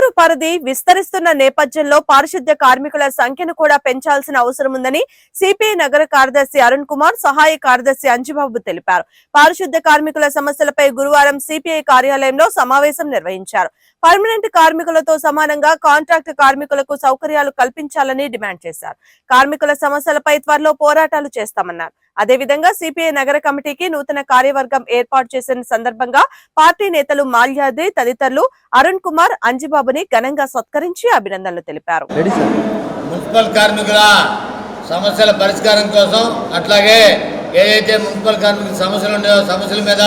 గుంటూరు పరిధి విస్తరిస్తున్న నేపథ్యంలో పారిశుద్ధ్య కార్మికుల సంఖ్యను కూడా పెంచాల్సిన అవసరం ఉందని సిపిఐ నగర కార్యదర్శి అరుణ్ కుమార్ సహాయ కార్యదర్శి అంజుబాబు తెలిపారు. పారిశుద్ధ్య కార్మికుల సమస్యలపై గురువారం సిపిఐ కార్యాలయంలో సమావేశం నిర్వహించారు. పర్మనెంట్ కార్మికులతో సమానంగా కాంట్రాక్ట్ కార్మికులకు సౌకర్యాలు కల్పించాలని డిమాండ్ చేశారు. కార్మికుల సమస్యలపై త్వరలో పోరాటాలు చేస్తామన్నారు. అదేవిధంగా సిపిఐ నగర కమిటీకి నూతన కార్యవర్గం ఏర్పాటు చేసిన సందర్భంగా పార్టీ నేతలు మాల్యాద్రి తదితరులు అరుణ్ కుమార్ అంజిబాబుని ఘనంగా సత్కరించి అభినందనలు తెలిపారు. మున్సిపల్ కార్మికుల సమస్యల పరిష్కారం కోసం అట్లాగే ఏదైతే మున్సిపల్ కార్మికుల సమస్యలు ఉన్నాయో సమస్యల మీద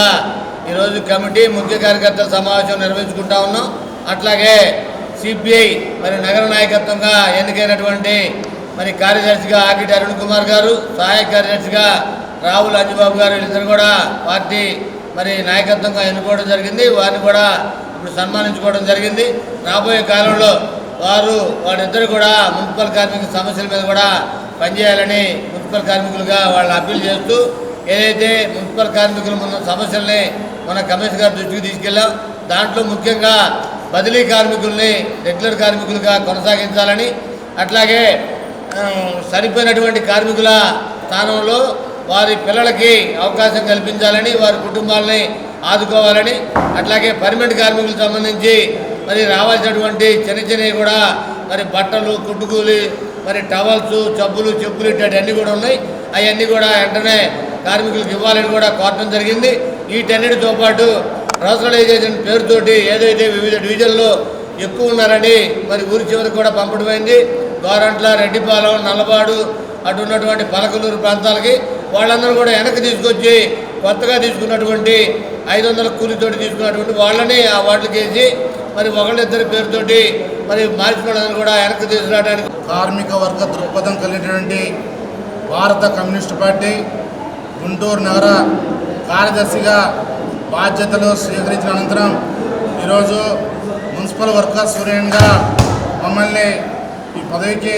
ఈరోజు కమిటీ ముఖ్య కార్యకర్తల సమావేశం నిర్వహించుకుంటా ఉన్నాం. అట్లాగే సిపిఐ మరి నగర నాయకత్వంగా ఎన్నికైనటువంటి మరి కార్యదర్శిగా ఆకిటి అరుణ్ కుమార్ గారు సహాయ కార్యదర్శిగా రాహుల్ అంజబాబు గారు వీళ్ళిద్దరు కూడా పార్టీ మరి నాయకత్వంగా ఎన్నుకోవడం జరిగింది. వారిని కూడా ఇప్పుడు సన్మానించుకోవడం జరిగింది. రాబోయే కాలంలో వారు వారిద్దరు కూడా మున్సిపల్ కార్మికుల సమస్యల మీద కూడా పనిచేయాలని మున్సిపల్ కార్మికులుగా వాళ్ళు అప్పీల్ చేస్తూ ఏదైతే మున్సిపల్ కార్మికులు ఉన్న సమస్యల్ని మన కమిషనర్ గారి దృష్టికి తీసుకెళ్ళాం. దాంట్లో ముఖ్యంగా బదిలీ కార్మికుల్ని రెగ్యులర్ కార్మికులుగా కొనసాగించాలని అట్లాగే చనిపోయినటువంటి సరిపోయినటువంటి కార్మికుల స్థానంలో వారి పిల్లలకి అవకాశం కల్పించాలని వారి కుటుంబాలని ఆదుకోవాలని అట్లాగే పర్మనెంట్ కార్మికులకు సంబంధించి మరి రావాల్సినటువంటి చిన్న చిన్నవి కూడా మరి బట్టలు కుట్టుకూలి మరి టవల్స్ చబ్బులు చెప్పులు ఇట్లాంటివన్నీ కూడా ఉన్నాయి. అవన్నీ కూడా వెంటనే కార్మికులకు ఇవ్వాలని కూడా కోరటం జరిగింది. వీటన్నిటితో పాటు రాష్ట్రలైజేషన్ పేరుతోటి ఏదైతే వివిధ డివిజన్లో ఎక్కువ ఉన్నారని మరి ఊరి చివరికి కూడా పంపడమైంది. గోరంట్ల రెడ్డిపాలెం నల్లబాడు అటు ఉన్నటువంటి పలకలూరు ప్రాంతాలకి వాళ్ళందరూ కూడా వెనక్కి తీసుకొచ్చి కొత్తగా తీసుకున్నటువంటి ఐదు వందల కూలితోటి తీసుకున్నటువంటి వాళ్ళని ఆ వాటికి చేసి మరి ఒకళ్ళిద్దరి పేరుతోటి మరి మార్చుకోవడానికి కూడా వెనక్కి తీసుకురావడానికి కార్మిక వర్గ దృక్పథం కలిగినటువంటి భారత కమ్యూనిస్టు పార్టీ గుంటూరు నగర కార్యదర్శిగా బాధ్యతలు స్వీకరించిన అనంతరం ఈరోజు మున్సిపల్ వర్కర్స్ యూనియన్గా మమ్మల్ని ఈ పదవికి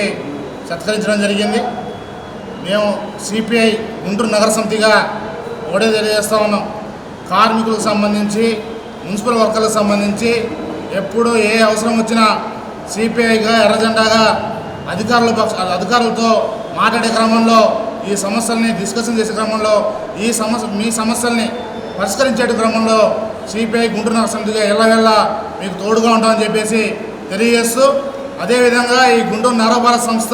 సత్కరించడం జరిగింది. మేము సిపిఐ గుంటూరు నగర సమితిగా ఒకటే తెలియజేస్తూ ఉన్నాం. కార్మికులకు సంబంధించి మున్సిపల్ వర్కర్లకు సంబంధించి ఎప్పుడు ఏ అవసరం వచ్చినా సిపిఐగా ఎర్రజెండాగా అధికారుల పక్ష అధికారులతో మాట్లాడే క్రమంలో ఈ సమస్యల్ని డిస్కషన్ చేసే క్రమంలో ఈ సమస్య మీ సమస్యల్ని పరిష్కరించే క్రమంలో సిపిఐ గుంటూరు నగర సమితిగా ఎల్లవెల్లా మీకు తోడుగా ఉంటామని చెప్పేసి తెలియజేస్తూ అదేవిధంగా ఈ గుంటూరు నగరపాలక సంస్థ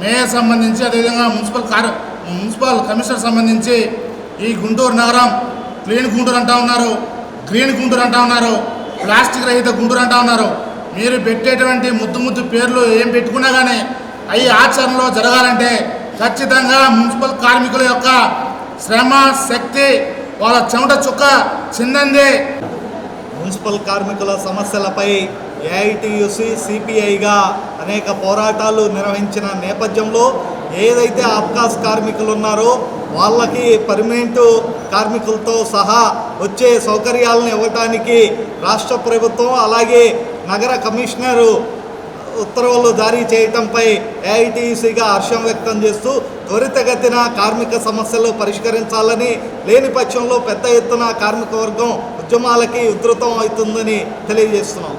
మేయర్ సంబంధించి అదేవిధంగా మున్సిపల్ కార్య మున్సిపల్ కమిషనర్ సంబంధించి ఈ గుంటూరు నగరం క్లీన్ గుంటూరు అంటా ఉన్నారు గ్రీన్ గుంటూరు అంటా ఉన్నారు ప్లాస్టిక్ రహిత గుంటూరు అంటా ఉన్నారు. మీరు పెట్టేటువంటి ముద్దు ముద్దు పేర్లు ఏం పెట్టుకున్నా కానీ అవి ఆచరణలో జరగాలంటే ఖచ్చితంగా మున్సిపల్ కార్మికుల యొక్క శ్రమ శక్తి వాళ్ళ చెమట చుక్క చిందందే మున్సిపల్ కార్మికుల సమస్యలపై ఏఐటియుసి సిపిఐగా అనేక పోరాటాలు నిర్వహించిన నేపథ్యంలో ఏదైతే అబ్కాస్ కార్మికులు ఉన్నారో వాళ్ళకి పర్మనెంట్ కార్మికులతో సహా వచ్చే సౌకర్యాలను ఇవ్వటానికి రాష్ట్ర ప్రభుత్వం అలాగే నగర కమిషనరు ఉత్తర్వులు జారీ చేయటంపై ఏఐటీసీగా హర్షం వ్యక్తం చేస్తూ త్వరితగతిన కార్మిక సమస్యలు పరిష్కరించాలని లేని పక్షంలో పెద్ద ఎత్తున కార్మిక వర్గం ఉద్యమాలకి ఉధృతం అవుతుందని తెలియజేస్తున్నాం.